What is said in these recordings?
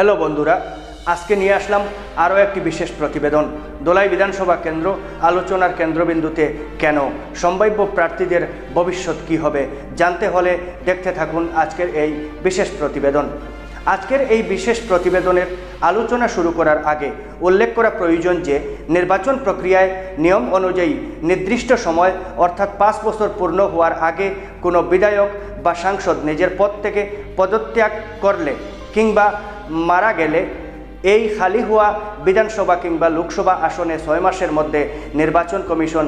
Hello বন্ধুরা, আজকে নিয়ে আসলাম আরও একটি বিশেষ প্রতিবেদন। দোলাই বিধানসভা কেন্দ্র আলোচনার কেন্দ্রবিন্দুতে কেন? সম্ভাব্য প্রার্থীদের ভবিষ্যৎ কী হবে? জানতে হলে দেখতে থাকুন আজকের এই বিশেষ প্রতিবেদন। আজকের এই বিশেষ প্রতিবেদনের আলোচনা শুরু করার আগে উল্লেখ করা প্রয়োজন যে, নির্বাচন প্রক্রিয়ায় নিয়ম অনুযায়ী নির্দিষ্ট সময়, অর্থাৎ পাঁচ বছর পূর্ণ হওয়ার আগে কোনো বিধায়ক বা সাংসদ নিজের পদ থেকে পদত্যাগ করলে কিংবা মারা গেলে এই খালি হওয়া বিধানসভা কিংবা লোকসভা আসনে ছয় মাসের মধ্যে নির্বাচন কমিশন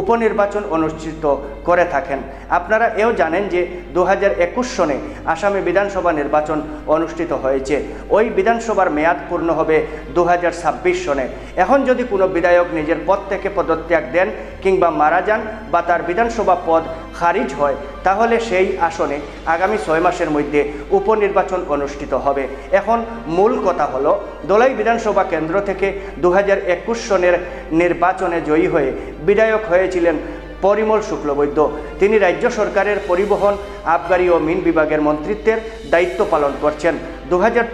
উপনির্বাচন অনুষ্ঠিত করে থাকেন। আপনারা এও জানেন যে দু হাজার একুশ সনে আসামে বিধানসভা নির্বাচন অনুষ্ঠিত হয়েছে। ওই বিধানসভার মেয়াদ পূর্ণ হবে দু হাজার ছাব্বিশ সনে। এখন যদি কোনো বিধায়ক নিজের পদ থেকে পদত্যাগ দেন কিংবা মারা যান বা তার বিধানসভা পদ খারিজ হয়, তাহলে সেই আসনে আগামী ছয় মাসের মধ্যে উপনির্বাচন অনুষ্ঠিত হবে। এখন মূল কথা হলো, দোলাই বিধানসভা কেন্দ্র থেকে দু হাজার একুশ সনের নির্বাচনে জয়ী হয়ে বিধায়ক হয়েছিলেন পরিমল শুক্লবৈদ্য। তিনি রাজ্য সরকারের পরিবহন, আবগারি ও মিন বিভাগের মন্ত্রিত্বের দায়িত্ব পালন করছেন। দু হাজার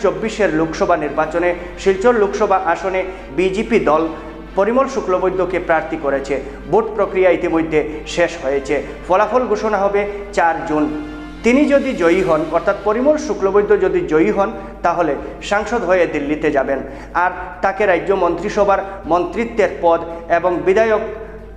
লোকসভা নির্বাচনে শিলচর লোকসভা আসনে বিজেপি দল পরিমল শুক্লবৈদ্যকে প্রার্থী করেছে। ভোট প্রক্রিয়া ইতিমধ্যে শেষ হয়েছে। ফলাফল ঘোষণা হবে চার জুন। তিনি যদি জয়ী হন, অর্থাৎ পরিমল শুক্লবৈদ্য যদি জয়ী হন, তাহলে সাংসদ হয়ে দিল্লিতে যাবেন। আর তাকে রাজ্য মন্ত্রিসভার মন্ত্রিত্বের পদ এবং বিধায়ক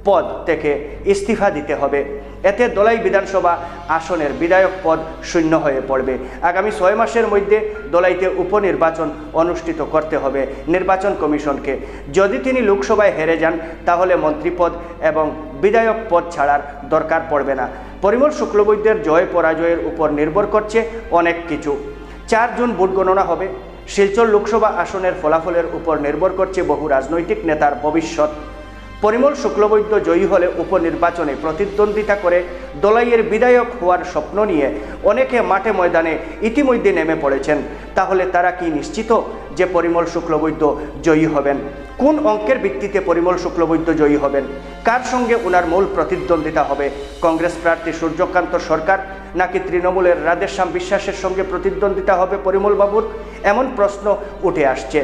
পদ থেকে ইস্তিফা দিতে হবে। এতে দোলাই বিধানসভা আসনের বিধায়ক পদ শূন্য হয়ে পড়বে। আগামী ছয় মাসের মধ্যে দোলাইতে উপনির্বাচন অনুষ্ঠিত করতে হবে নির্বাচন কমিশনকে। যদি তিনি লোকসভায় হেরে যান, তাহলে মন্ত্রীপদ এবং বিধায়ক পদ ছাড়ার দরকার পড়বে না। পরিমল শুক্লবৈদ্যের জয় পরাজয়ের উপর নির্ভর করছে অনেক কিছু। চার জুন ভোট গণনা হবে। শিলচর লোকসভা আসনের ফলাফলের উপর নির্ভর করছে বহু রাজনৈতিক নেতার ভবিষ্যৎ। পরিমল শুক্লবৈদ্য জয়ী হলে উপনির্বাচনে প্রতিদ্বন্দ্বিতা করে দলাইয়ের বিধায়ক হওয়ার স্বপ্ন নিয়ে অনেকে মাঠে ময়দানে ইতিমধ্যে নেমে পড়েছেন। তাহলে তারা কি নিশ্চিত যে পরিমল শুক্লবৈদ্য জয়ী হবেন? কোন অঙ্কের ভিত্তিতে পরিমল শুক্লবৈদ্য জয়ী হবেন? কার সঙ্গে ওনার মূল প্রতিদ্বন্দ্বিতা হবে? কংগ্রেস প্রার্থী সূর্যকান্ত সরকার নাকি তৃণমূলের রাধেশ্যাম বিশ্বাসের সঙ্গে প্রতিদ্বন্দ্বিতা হবে পরিমল বাবুর এমন প্রশ্ন উঠে আসছে।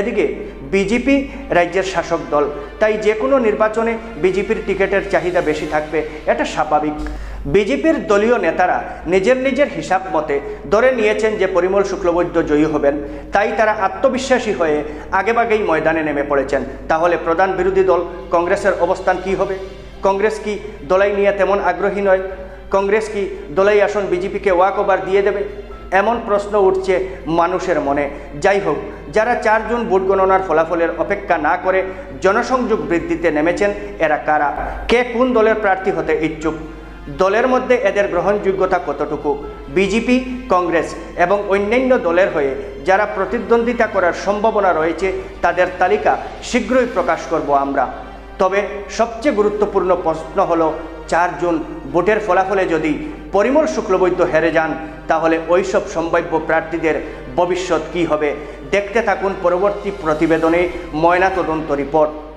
এদিকে বিজেপি রাজ্যের শাসক দল। তাই যে কোনো নির্বাচনে বিজেপির টিকিটের চাহিদা বেশি থাকবে, এটা স্বাভাবিক। বিজেপির দলীয় নেতারা নিজের নিজের হিসাব মতে ধরে নিয়েছেন যে পরিমল শুক্লবৈদ্য জয়ী হবেন। তাই তারা আত্মবিশ্বাসী হয়ে আগেভাগেই ময়দানে নেমে পড়েছেন। তাহলে প্রধান বিরোধী দল কংগ্রেসের অবস্থান কি হবে? কংগ্রেস কি দলাই নিয়ে তেমন আগ্রহী নয়? কংগ্রেস কি দলাই আসন বিজেপিকে ওয়াক ওভার দিয়ে দেবে? এমন প্রশ্ন উঠছে মানুষের মনে। যাই হোক যারা চারজন ভোট গণনার ফলাফলের অপেক্ষা না করে জনসংযোগ বৃদ্ধিতে নেমেছেন, এরা কারা? কে কোন দলের প্রার্থী হতে ইচ্ছুক? দলের মধ্যে এদের গ্রহণযোগ্যতা কতটুকু? বিজেপি, কংগ্রেস এবং অন্যান্য দলের হয়ে যারা প্রতিদ্বন্দ্বিতা করার সম্ভাবনা রয়েছে, তাদের তালিকা শীঘ্রই প্রকাশ করব আমরা। তবে সবচেয়ে গুরুত্বপূর্ণ প্রশ্ন হলো, চার জুন ভোটের ফলাফলে যদি পরিমল শুক্লবৈদ্য হেরে যান, তাহলে ওইসব সম্ভাব্য প্রার্থীদের ভবিষ্যৎ কি হবে? দেখতে থাকুন পরবর্তী প্রতিবেদনে ময়নাতদন্ত রিপোর্ট।